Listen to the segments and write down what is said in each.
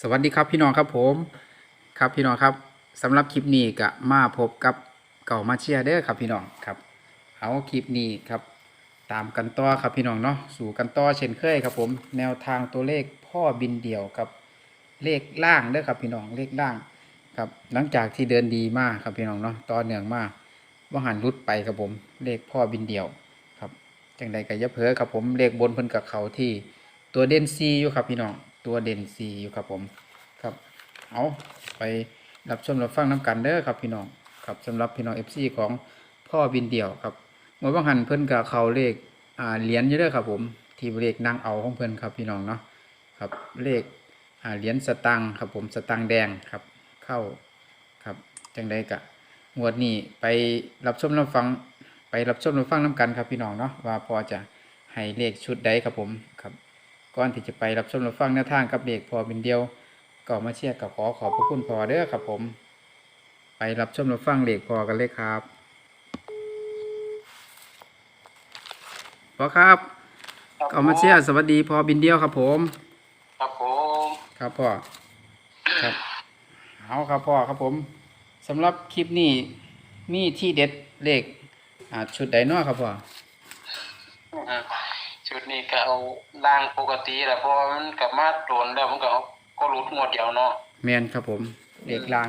สวัสดีครับพี่น้องครับผมครับพี่น้องครับสำหรับคลิปนี้ก็มาพบกับเก่ามาเชียร์เด้อครับพี่น้องครับ เอาคลิปนี้ครับ ตามกันต่อครับพี่น้องเนาะสู่กันต่อเช่นเคยครับผม แนวทางตัวเลขพ่อบินเดี่ยวกับ เลขล่างเด้อครับพี่น้องเลขล่างครับหลังจากที่เดินดีมากครับพี่น้องเนาะต่อเนื่องมากว่าหันรุดไปครับผมเลขพ่อบินเดี่ยวครับจังใดก็อย่าเพอครับผมเลขบนเพิ่นกับเขาที่ตัวเด่นซีอยู่ครับพี่น้อง ตัวเด่นซีอยู่ครับผมครับเอาไปรับชมรับฟังน้ำกันเด้อครับพี่น้องครับสำหรับพี่น้องเอฟซีของพ่อบินเดี่ยวครับเมื่อว่างหันเพิ่นกับเขาเลขอ่าเหรียญอยู่เด้อครับผมที่เลขนางเอาของเพิ่นครับพี่น้องเนาะครับเลขอ่าเหรียญสตังค์ครับผมสตังค์แดงครับเข้าครับจังใดกะงวดนี้ไปรับชมรับฟังไปรับชมรับฟังน้ำกันครับพี่น้องเนาะว่าพอจะให้เลขชุดใดครับผมครับ ก่อนที่จะไปรับชมรับฟังแนวทางกับเด็กพอเป็นเดียวก็มาเชียร์กับขอขอบพระคุณพอเด้อครับผม ไปรับชมรับฟังเด็กพอกันเลยครับพอครับก็มาเชียร์สวัสดีพอบินเดียวครับผม ครับผมครับพ่อครับเอาครับพ่อครับผมสำหรับคลิปนี้มีที่เด็ดเลขอ่าชุดไดโนอครับพ่ออ่าชุดนี้ ก็เอาล่างปกติแหละเพราะว่ามันกลับมาโดนแล้วมันก็เอาก็รุดงวดเดียวเนาะแมนครับผมเลขลาง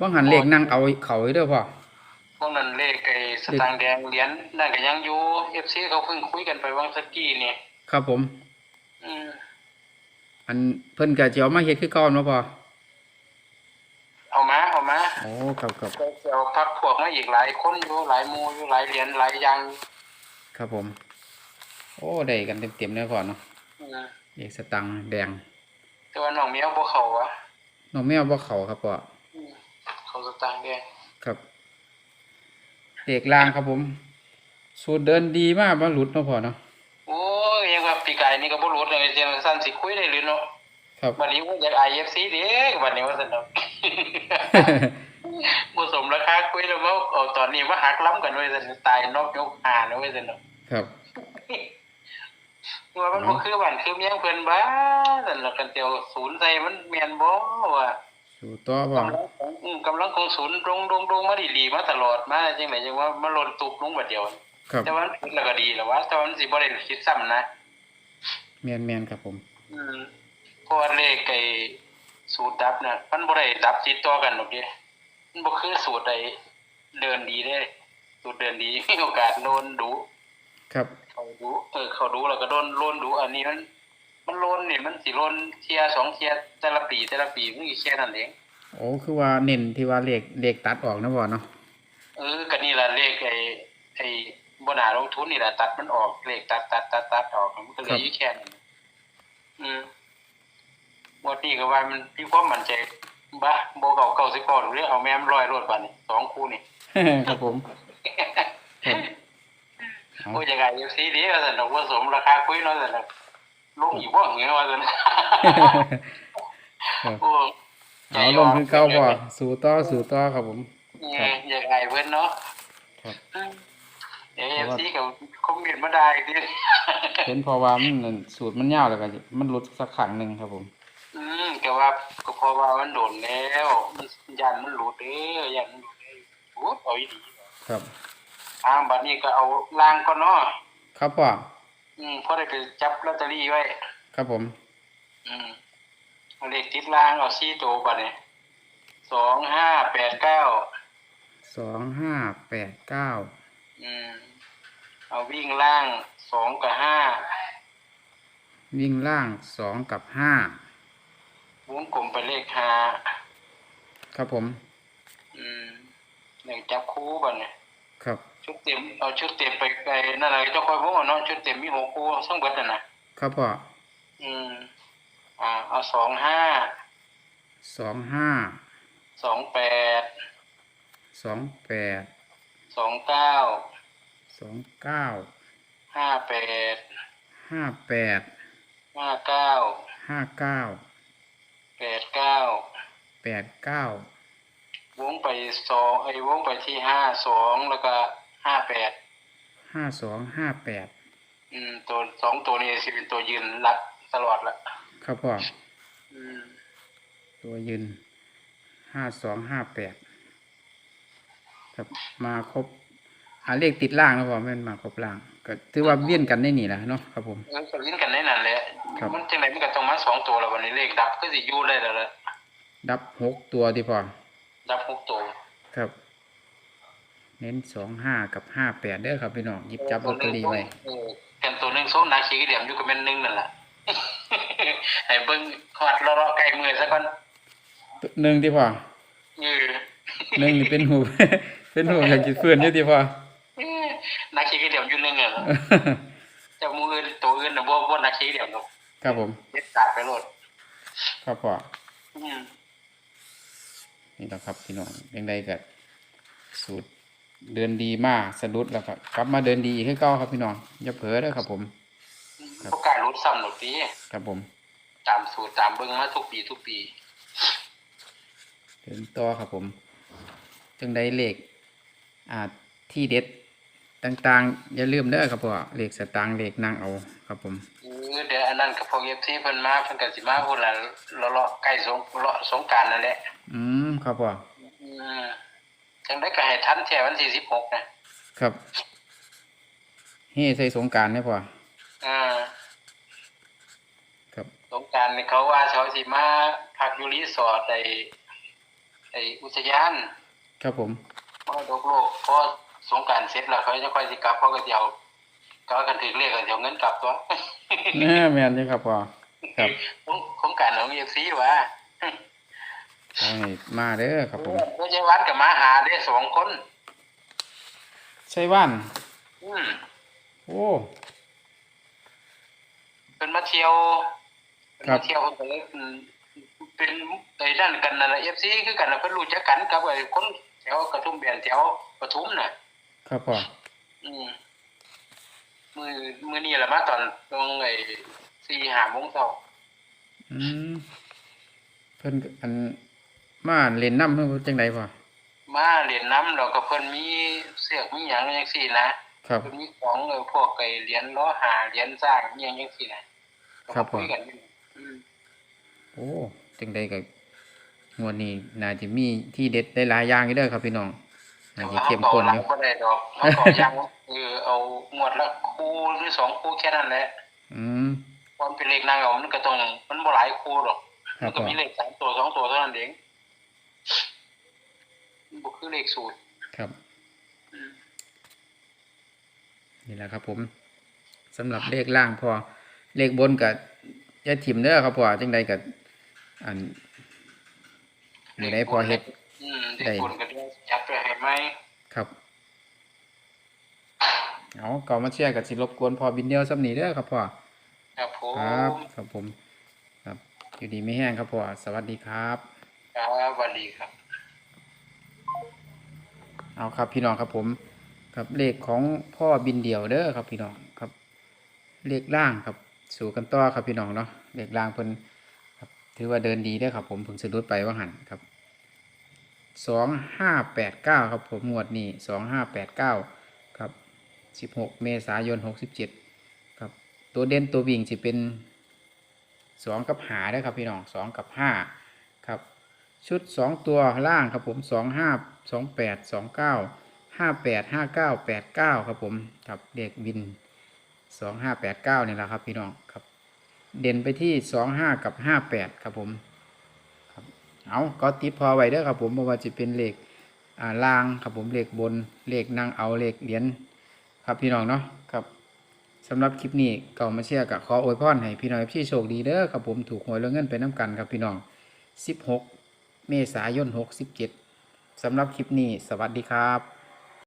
ว่างหันเลขนั่งเอาเขาไว้เด้อพ่อพวกนั้นเลขไอ้สตางค์แดงเหรียญนั่นก็ยังอยู่ FC เขาเพิ่งคุยกันไปวังสักกี้นี่ครับผมอืมอันเพิ่นก็สิเอามาเฮ็ดคือเก่าเนาะพ่อเอามาเอามาโอ้ครับครับก็จะเอาพักพวกมาอีกหลายคนอยู่หลายหมู่อยู่หลายเหรียญหลายอย่างครับผม โอ้ได้กันเต็มๆเลยพ่อเนาะอืมเลขสตังค์แดง แต่ว่าน้องเมียวบ่เข้าวะน้องแมวบ่เข้าครับพ่ออืมเขาสตางค์แดงครับเลขล่างครับผมสูตรเดินดีมากบ่หลุดเนาะพ่อเนาะโอ้ยยังว่าปีกายนี่ก็บ่รู้เลยเสียงสั้นสิคุยได้หรือเนาะครับวันนี้ว่าอยาก IFC เด้วันนี้ว่าสนุกบ่สมราคาคุยแล้วว่าเอาตอนนี้ว่าหักล้ำกันไว้สนุกตายนอกยกหาแล้วไว้สนุกครับ ว่ามันบ่คือบ้านคือเมียงเพิ่นบ้าสนุกกันเตียวศูนย์ใส่มันแม่นบ่ว่าสู่ต่อพ่อกำลังของอืมกำลังของศูนย์ลงลงลงมาดีๆมาตลอดมาจังไดจังว่ามันหล่นตุบลงบัดเดียว ครับแต่ว่ามันผิดแล้วก็ดีแล้วว่าแต่ว่ามันสิบ่ได้คิดซ้ำนะ แม่นๆครับผม อืมเพราะว่าเลขไอ้สูตรดับน่ะมันบ่ได้ดับติดต่อกันหรอกเด้มันบ่คือสูตรใดเดินดีเด้สูตรเดินดี มีโอกาสโดนดุครับ เขาดุ เออเขาดุแล้วก็โดนโลนดุอันนี้มันมันโลนนี่มันสิโลนเที่ยสองเที่ยแต่ละปีแต่ละปีมันอีแค่นั้นเองโอ้คือว่าเน้นที่ว่าเลขเลขตัดออกนะพ่อเนาะเออก็นี่ล่ะเลขไอ้ไอ้บ่น่าลงทุนนี่ล่ะตัดมันออกเลขตัดตัดตัดตัดออกมันก็เหลยอยู่แค่นั้นอืมงวดนี้ก็ว่ามันมีความมั่นใจบ้าบ่เก่าเก่าสิบก่อนหรือเอาแม่มร้อยรถบัดนี้สองคู่นี่ครับผม ครับเอาโอ้ยยังไงอยู่ซีดีว่าซั่นดอกว่าสมราคาคุยเนาะซั่นดอกลงอีกบ่เหงือว่าซั่นครับโอ้ใจเอาลงคือเก่าพ่อสู่ต่อสู่ต่อครับผมเนี่ยยังไงเพิ่นเนาะครับเดี๋ยวเอฟซีก็คอมเมนต์มาได้ดิเห็นเพอว่ามันนั่นสูตรมันยาวแล้วก็มันหลุดสักครั้งหนึ่งครับผม อืมก็ว่าก็เพราะว่ามันโดนแล้ว มันยันมันหลุดเด้อยันมันหลุดเด้อโอ้เอาอีหลีครับ อ่าบัดนี้ก็เอาล่างก่อนเนาะครับพ่ออืมพอได้ไปจับลอตเตอรี่ไว้ ครับผม อืมเอาเลขติดล่างเอาสี่ตัวบัดนี้สองห้าแปดเก้าสองห้าแปดเก้าอืม เอาวิ่งล่างสองกับห้าวิ่งล่างสองกับห้าวงกลมไปเลขห้าครับผม อืมหนึ่งจับคู่บัดนี้ครับ ชุดเต็มเอาชุดเต็มไปไปนั่นแหละเจ้าคอยพวกเนาะชุดเต็มมีหกคู่ทั้งเบิดน่ะนะครับพ่ออืมอ่าเอาสองห้าสองห้าสองแปดสองแปดสองเก้าสองเก้าห้าแปดห้าแปดห้าเก้าห้าเก้าแปดเก้าแปดเก้าวงไปสองไอ้ยวงไปที่ห้าสองแล้วก็ ห้าแปดห้าสองห้าแปดอืม ตัวสองตัวนี้สิเป็นตัวยืนรักตลอดละครับพ่ออืมตัวยืนห้าสองห้าแปดครับมาครบหาเลขติดล่างแล้วพอแม่นมาครบล่าง ก็ถือว่าเวียนกันได้นี่แหละเนาะครับผมมันก็ลิ้นกันในนั้นแหละครับมันจังไดมันก็ต้องมาสองตัวแล้ววันนี้เลขดับก็สิอยู่เลยแล้วล่ะดับหกตัวที่พอดับหกตัวครับ เน้นสองห้ากับห้าแปดเด้อครับพี่น้องหยิบจับลอตเตอรี่ไว้เออกันตัวหนึงโซนนาขี้เหลี่ยมอยู่กับแม่นหนึงนั่นล่ะให้เบิ่งฮอดเลาะๆใกล้มือซะก่อนหนึ่งที่พอเออหนึ่งนี่เป็นหูเป็นหูอยากจิตฟื้นอยู่ที่พอนาขี้เหลี่ยมอยู่หนึงอะเจะมืออื่นตัวอื่นน่ะบ่บ่นาขี้เหลี่ยมหรอกครับผมเด็ดขาดไปโลดครับพออืมนี่แหละครับพี่น้องยังไงก็สูตร เดินดีมากสะดุดแล้วก็กลับมาเดินดีให้เก้าครับพี่น้องอย่าเผลอเด้อครับผมครับบ่กล้ารุดซ้ำดอกติครับผม ตามสูตรตามเบิ่งมาทุกปีทุกปีเดินต่อครับผมจังได้เลขอ่าที่เด็ดต่างๆ อย่าลืมเด้อครับพ่อเลขสตางค์เลขนางเอาครับผมเออเดี๋ยวอันนั้นก็พวก FC เพิ่นมาเพิ่นก็สิมาพุ่นล่ะเลาะๆใกล้สงเลาะสงกรานต์นั่นแหละอืมครับพ่ออืม จังได้ก็ให้ทันแท้วันที่16นะครับเฮ้ใส่สงกรารเนี่ยพ่ออ่าครับสงกรารนี่เขาว่าเขาสิมาพักอยู่รีสอร์ทไอ้ไอ้อุทยาน ครับผมมรดกโลกพอสงกรารเสร็จแล้วเขาจะค่อยสิกลับเขาก็สิเอาก็กันถึงเรียกก็สิเอาเงินกลับตัวแน่แม่นเลยครับพ่อครับของของการของ FC ว่า ขอให้มาเด้อครับผมเมื่อเช้าวันกับมาหาได้สองคน ใช่ว่านอืมโอ้เป็นมาเที่ยวเป็นครัมาบเที่ยวเพิ่นก็เลยอืมเป็นไอ้นั่นกันนั่นแหละ FC คือกันน่ะเพิ่นรู้จักกันกับไอ้คนแถวกระทุ่มแบนแถวปทุมน่ะ ครับพ่ออืมมือมือนี่แหละมาตอนตรงไอ้สี่ห้าโมงเช้าอืมเพิ่นก็อัน มาเล่นน้ำเพิ่นจังไดพ่อมาเรียนน้ำแล้วก็เพิ่นมีเสือกมีหยังจังซี่นะครับ เพิ่นมีของเออพวกไอ้เหรียญล้อหาเหรียญสร้างมีหยังจังซี่นะครับผมคุยกันอยู่อืมโอ้จังไดก็งวดนี้น่าจะมีที่เด็ดได้หลายอย่างอยู่เด้อครับพี่น้องน่าจะเข้มข้นหลัองยู่ บ่ได้ดอกเอาขอยังเออเอางวดละคู่หรือสองคู่แค่นั้นแหละอืมความเป็นเลขนางเอามันก็ต้องมันบ่หลายคู่หรอกครัมับนก็พ่อมีเลขสามตัวสองตัวเท่านั้นเองมัน บ่คือเลขสูตร ครับอืมนี่แหละครับ ผมสำหรับเลขล่างพอ เลขบนกับยาถิ่มเด้อครับพอจังใดกับอันมือใดพอเฮ็ดอืมได้เด็กคนก็ได้จัดไปให้ไหมครับเอาก่อนมาเชียร์กับสิรบกวนพอบินเดียวสำนีเด้อครับพ่อครับผมครับครับผม ครับ อยู่ดีไม่แห้งครับพ่อสวัสดีครับครับสวัสดีครับ เอาครับพี่น้องครับผมครับเลขของพ่อบินเดี่ยวเด้อครับพี่น้องครับ เลขล่างครับสู่กันต่อครับพี่น้องเนาะเลขล่างเพิ่นครับถือว่าเดินดีเด้ครับ ผมเพิ่งสะดุดไปว่าหันครับสองห้าแปดเก้าครับผมงวดนี้สองห้าแปดเก้าครับสิบหกเมษายนหกสิบเจ็ดครับ ตัวเด่นตัววิ่งจะเป็นสองกับหาได้ครับพี่น้องสองกับห้าครับ ชุดสองตัวล่างครับผมสองห้าสองแปดสองเก้าห้าแปดห้าเก้าแปดเก้าครับผมครับเด็กบินสองห้าแปดเก้านี่แหละครับพี่น้องครับ เด่นไปที่สองห้ากับห้าแปดครับผมครับเอาก็ติดพอไว้เด้อครับผมเพราะว่าจะเป็นเหลขอ่าล่างครับผมเหลขบนเหลขนางเอาเหลขเหรียญครับพี่น้องเนาะครับสำหรับคลิปนี้เก่ามาเชียร์กับขออวยพรให้พี่น้องพี่โชคดีเด้อครับผมถูกหวยแล้วเงินไปน้ำกันครับพี่น้องสิบหก เมษายน 67สำหรับคลิปนี้ สวัสดีครับ